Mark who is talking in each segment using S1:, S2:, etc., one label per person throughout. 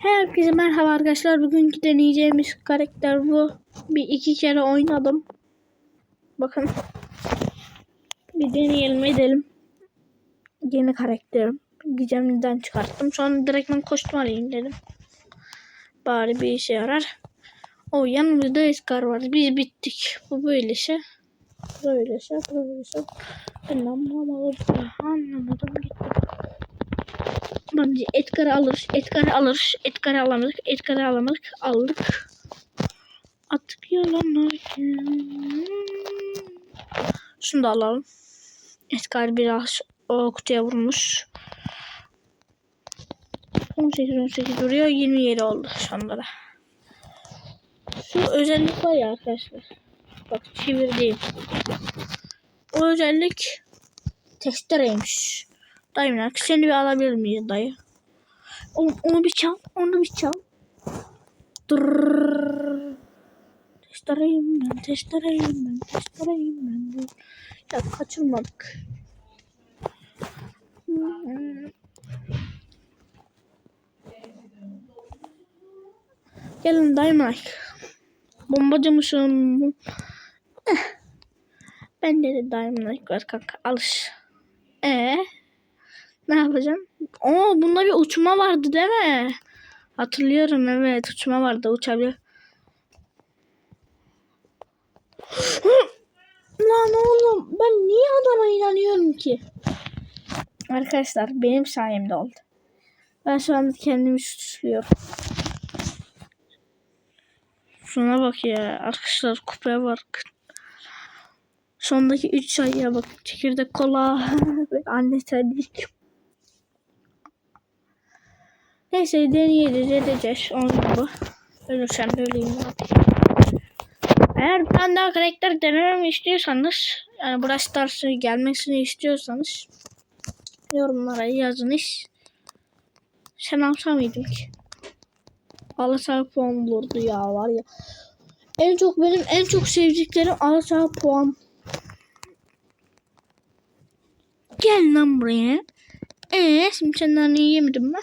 S1: Herkese merhaba arkadaşlar. Bugünkü deneyeceğimiz karakter bu. Bir iki kere oynadım. Bakın. Bir deneyelim edelim. Yeni karakterim. Gizemliden çıkarttım. Sonra direkt ben kostüm alayım dedim. Bari bir işe yarar. O yanımızda Eskar var. Biz bittik. Bu böyle şey. Böyle şey. Böyle şey. Anlamadım. Anlamadım. Gitti. Bence Edgar'ı alır, Edgar'ı alır, Edgar'ı alamadık, Edgar'ı alamadık, aldık. Attık yalanlarken. Şunu da alalım. Edgar biraz o kutuya vurmuş. 18 18 duruyor. 27 oldu şu anda da. Şu özellik var ya arkadaşlar. Bak çevirdiğim. O özellik testereymiş. Dayım seni bir alabilir miyiz dayı? Onu, onu bir çal. Onu bir çal. Dırrrr. Testereyim ben. Testereyim ben. Testereyim ben. Ya kaçırmadık. Gelin Dynamite. Bombacı mısın? Eh. Ben de Dynamite var kanka. Alış. Ee? Ne yapacağım? Oo bunda bir uçma vardı değil mi? Hatırlıyorum evet uçma vardı uçabiliyor. Lan oğlum ben niye adama inanıyorum ki? Arkadaşlar benim sayemde oldu. Ben şu anda kendimi suçluyorum. Şuna bak ya arkadaşlar kupaya bak. Sondaki 3 sayıya bak. Çekirdek kola anne terlik. Neyse deneyelim edeceğiz. Onu bu. Ölürsem öleyim abi. Eğer ben daha karakter denememi istiyorsanız yani Brawl Stars'ı gelmesini istiyorsanız yorumlara yazınız. Sen alsa mıydın ki? Alasa puan bulurdu ya var ya. En çok benim en çok sevdiklerim alasa puan. Gel lan buraya. Eee şimdi senden yiyemedim mi?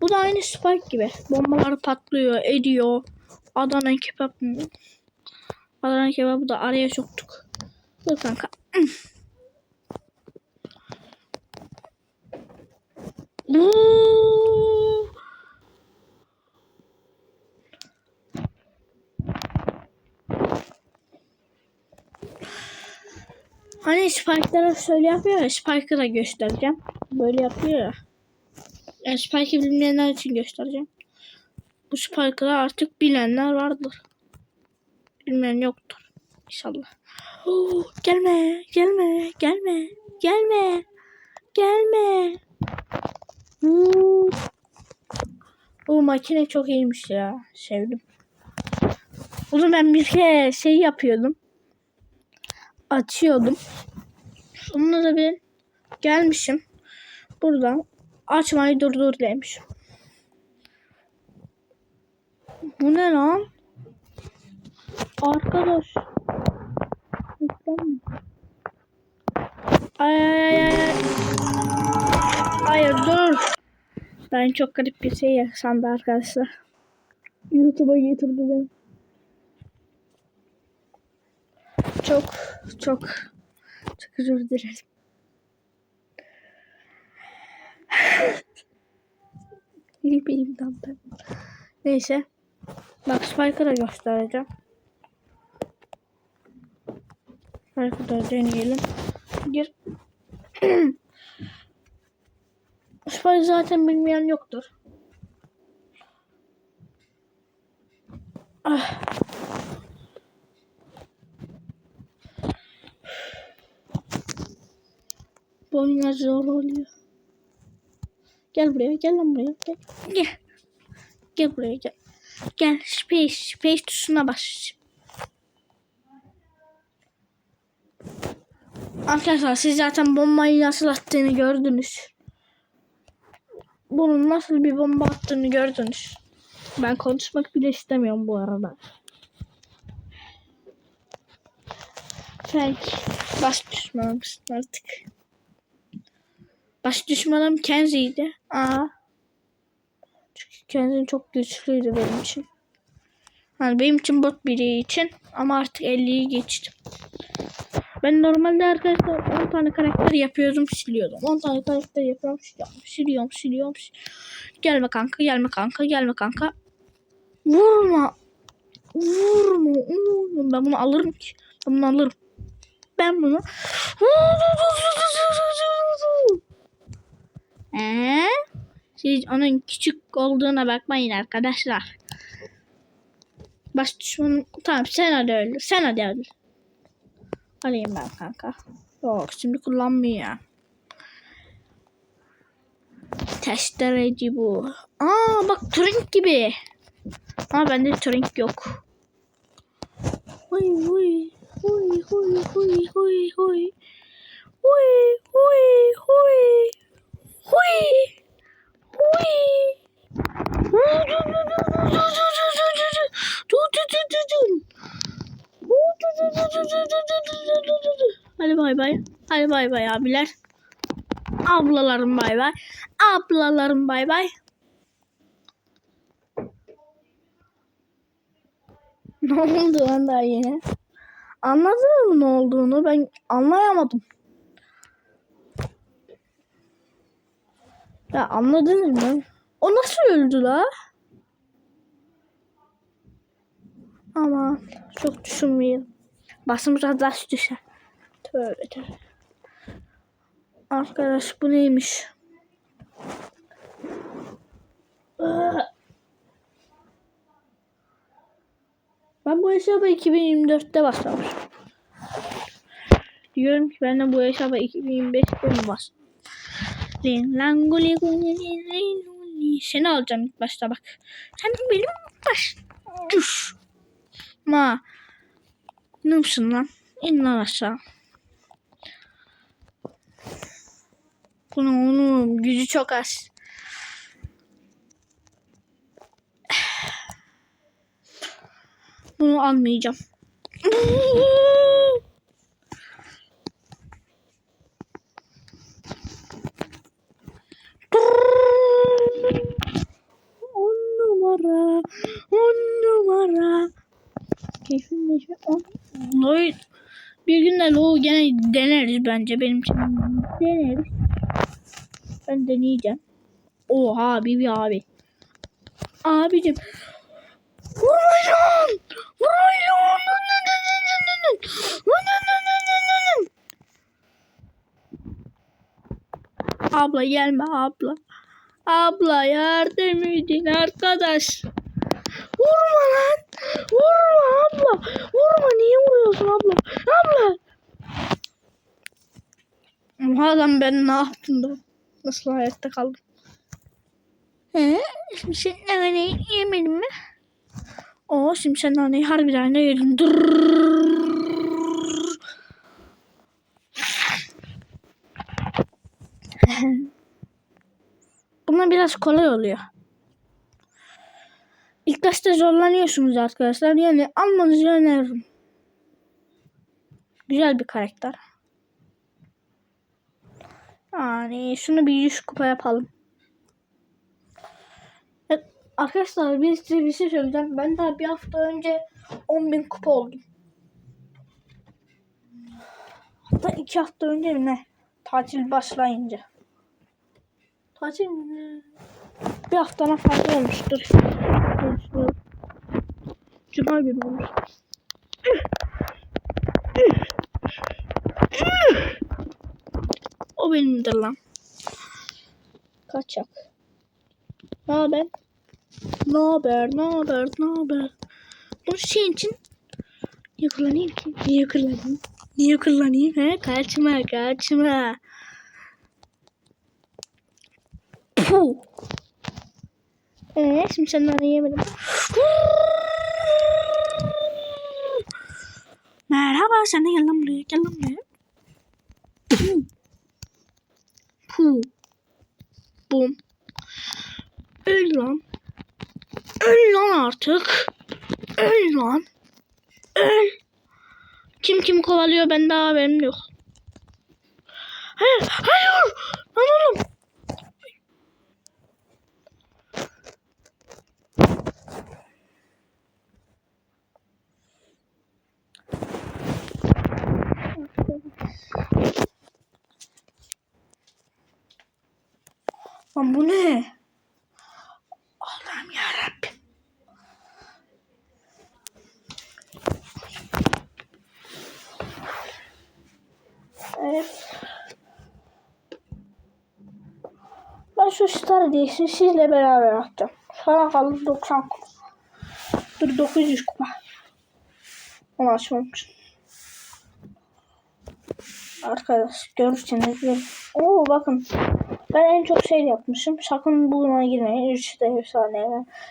S1: Bu da aynı Spike gibi. Bombalar patlıyor, ediyor. Adana kebap? Adana kebabı da araya soktuk. Dur kanka. Uuu. Hani Spike'lara şöyle yapıyor ya. Spike'ı da göstereceğim. Böyle yapıyor ya. Yani Spike'ı bilmeyenler için göstereceğim. Bu Spike'ı artık bilenler vardır. Bilmeyen yoktur. İnşallah. Oo, gelme, gelme, gelme, gelme, gelme. Oo. Bu makine çok iyiymiş ya. Sevdim. Bunu ben bir kere şey yapıyordum. Açıyordum. Sonra da bir gelmişim. Buradan açmayı durdur demiş. Bu ne lan? Arkadaş. Ay ay ay ay. Hayır dur. Ben çok garip bir şey yaşandı arkadaşlar. YouTube'a getirdi beni. Çok çok çok özür dilerim. İyi benim ben. Neyse. Bak Spike'ı da göstereceğim. Spike'ı da deneyelim. Gir. Spike zaten bilmeyen yoktur. Ah. Bu oyunlar zor oluyor. Gel buraya, gel lan buraya. Gel. Gel, gel buraya gel. Gel, space, space tuşuna bas. Arkadaşlar siz zaten bombayı nasıl attığını gördünüz. Bunun nasıl bir bomba attığını gördünüz. Ben konuşmak bile istemiyorum bu arada. Frank bas düşmanımsın artık. Baş düşmanım Kenzie'ydi. Aa. Çünkü Kenzie çok güçlüydü benim için. Yani benim için bot biri için ama artık 50'yi geçtim. Ben normalde arkadaşlar 10 tane karakter yapıyordum siliyordum. 10 tane karakter yapıyorum. Siliyorum siliyorum. siliyorum. Gelme kanka gelme kanka gelme kanka. Vurma. Vurma. Vurma. Ben bunu alırım ki. Ben bunu alırım. Ben bunu. Ee? Siz onun küçük olduğuna bakmayın arkadaşlar. Baş düşmanım. Tamam sen hadi öldür. Sen hadi öldür. Alayım ben kanka. Yok şimdi kullanmıyor. Testereci bu. Aa bak Turing gibi. Ama bende Turing yok. Huy huy. Huy huy huy huy huy. Huy huy huy. Huy. Huy. Hadi bay bay. Hadi bay bay abiler. Ablalarım bay bay. Ablalarım bay bay. Ne oldu lan daha? Anladın mı ne olduğunu? Ben anlayamadım. Ya anladınız mı? O nasıl öldü la? Ama çok düşünmeyelim. Basın biraz daha düşer. Tövbe tövbe. Arkadaş bu neymiş? Ben bu hesaba 2024'te başlamıştım. Diyorum ki ben de bu hesaba 2025'te mi başladım? Langoli Seni alacağım ilk başta bak. Sen benim baş düş. Ma. Ne misin lan? İn lan aşağı. Bunun onun gücü çok az. Bunu almayacağım. On numara, on numara. Keyfim neşe on. Lloyd. Bir gün de Low'u gene deneriz bence benim için. Deneriz. Ben deneyeceğim. Oha Bibi abi. Abicim. Vurmayın! Vurmayın! Abla gelme abla. Abla yardım edin arkadaş. Vurma lan. Vurma abla. Vurma niye vuruyorsun abla? Abla. Oha lan ben ne yaptım da? Nasıl hayatta kaldım? He? Şimdi sen naneyi yemedin mi? Oo şimdi sen naneyi harbiden de. Dırrrr. Buna biraz kolay oluyor. İlk başta zorlanıyorsunuz arkadaşlar. Yani almanızı öneririm. Güzel bir karakter. Yani şunu bir 100 kupa yapalım. Evet, arkadaşlar bir size bir şey söyleyeceğim. Ben daha bir hafta önce 10.000 kupa oldum. Hatta iki hafta önce mi ne? Tatil başlayınca. Tatil? Bir haftadan fazla olmuştur. Cuma günü olmuş. O benimdir lan. Kaçak. Ne haber? Ne haber? Ne haber? Ne haber? Bu şey için niye kullanayım ki? Niye kullanayım? Niye kullanayım? He? Kaçma, kaçma. Puh. Ee, şimdi senden yiyemedim. Merhaba, sen de gel lan buraya, gel lan buraya. Puh. Bum. Öl lan. Öl lan artık. Öl lan. Öl. Kim kim kovalıyor ben daha haberim yok. Hayır, hayır. Lan oğlum. Lan bu ne? Allah'ım yarabbim. Evet. Ben şu Star Diyes'i sizle beraber atacağım. Sana kaldı 90 kupa. Dur 900 kupa. Onu açmamışım. Arkadaş görürseniz görün. Oo bakın. Ben en çok şey yapmışım. Sakın buna girmeyin. Üçte efsane.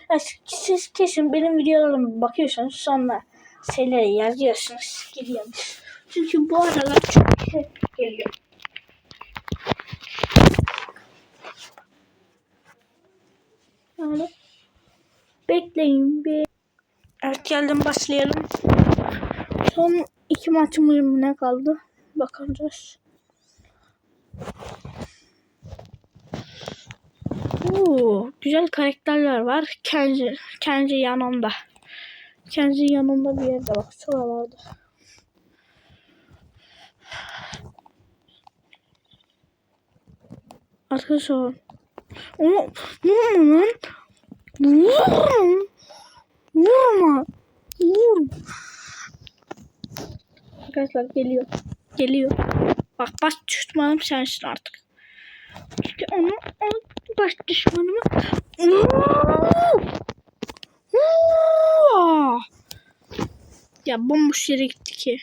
S1: Yani siz kesin benim videolarıma bakıyorsunuz sonra şeyleri yazıyorsunuz. Gidiyormuş. Çünkü bu aralar çok şey geliyor. Yani bekleyin bir. Evet geldim başlayalım. Son iki maçımız mı ne kaldı? Bakacağız. Oo, güzel karakterler var. Kenji, Kenji yanımda. Kenji yanımda bir yerde bak. Şuralarda. Arkadaşlar. Onu vurma lan. Vurma. Vurma. Vurma. Arkadaşlar geliyor. Geliyor. Bak baş düşmanım sensin artık. İşte onu, onu baş düşmanımı. Ya bomboş yere gitti ki.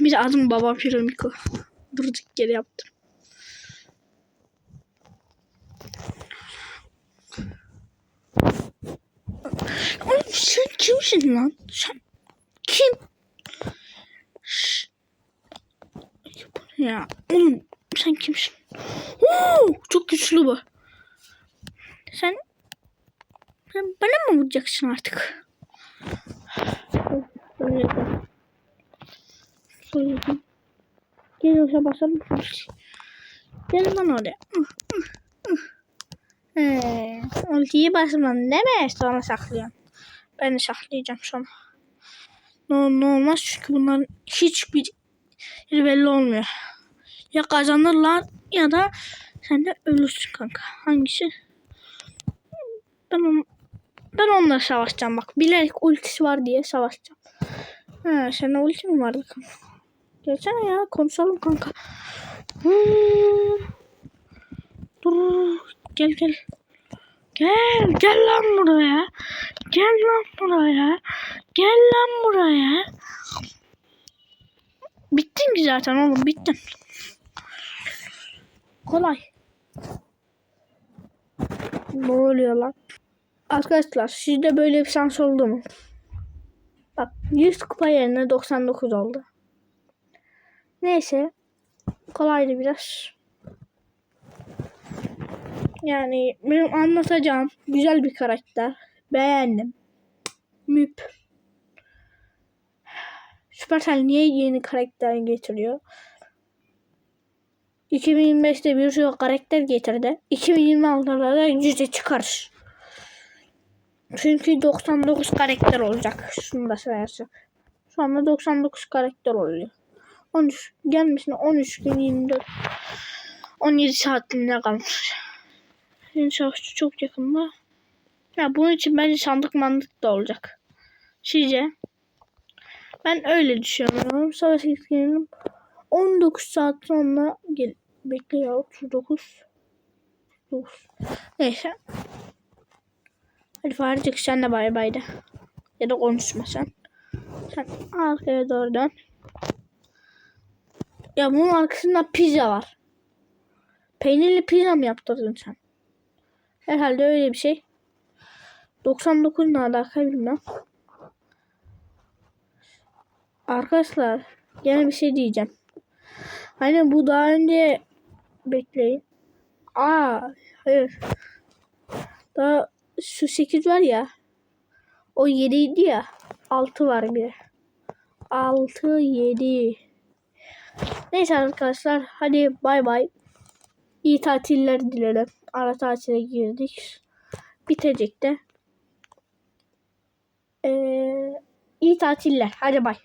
S1: Bir adım Baba Piramiko. Durduk yere yaptım. Oğlum sen kimsin lan? Sen kim? Ya oğlum sen kimsin? Oo, çok güçlü bu. Sen, sen bana mı vuracaksın artık? Şöyle Şöyle yapalım. Geliyorsa basalım. Gel lan oraya. He, ultiyi basmadın değil mi? Sonra saklıyorsun. Ben de saklayacağım sonra. Ne, ne olmaz çünkü bunların hiçbir belli olmuyor. Ya kazanırlar ya da sen de ölürsün kanka. Hangisi? Ben on, ben onunla savaşacağım bak. Bilerek ultisi var diye savaşacağım. Ha, senin ulti mi vardı kanka? Gelsene ya konuşalım kanka. Hmm. Dur gel gel. Gel gel lan buraya. Gel lan buraya. Gel lan buraya. Bittin ki zaten oğlum bittin. Kolay. Ne oluyor lan? Arkadaşlar sizde böyle bir şans oldu mu? Bak 100 kupa yerine 99 oldu. Neyse. Kolaydı biraz. Yani benim anlatacağım güzel bir karakter. Beğendim. Müp. Supercell niye yeni karakter getiriyor? 2025'te bir sürü karakter getirdi. 2026'da da yüzde çıkar. Çünkü 99 karakter olacak. Şunu da sayarsak. Anda 99 karakter oluyor. 13 gelmesine 13 gün 24 17 saatinde kalmış. Yeni savaşçı çok yakında. Ya bunun için bence sandık mandık da olacak. Sizce? Ben öyle düşünüyorum. Savaş etkilerim 19 saat sonra gel bekle ya 39 9 Neyse. Hadi Farcık sen de bay bay de. Ya da konuşma sen. Sen arkaya doğru dön. Ya bunun arkasında pizza var. Peynirli pizza mı yaptırdın sen? Herhalde öyle bir şey. 99 ne alaka bilmem. Arkadaşlar gene bir şey diyeceğim. Hani bu daha önce bekleyin. Aa hayır. Daha şu 8 var ya. O 7 idi ya. 6 var bir de. 6 7. Neyse arkadaşlar hadi bay bay. İyi tatiller dilerim. Ara tatile girdik. Bitecek de. Ee, iyi tatiller. Hadi bay.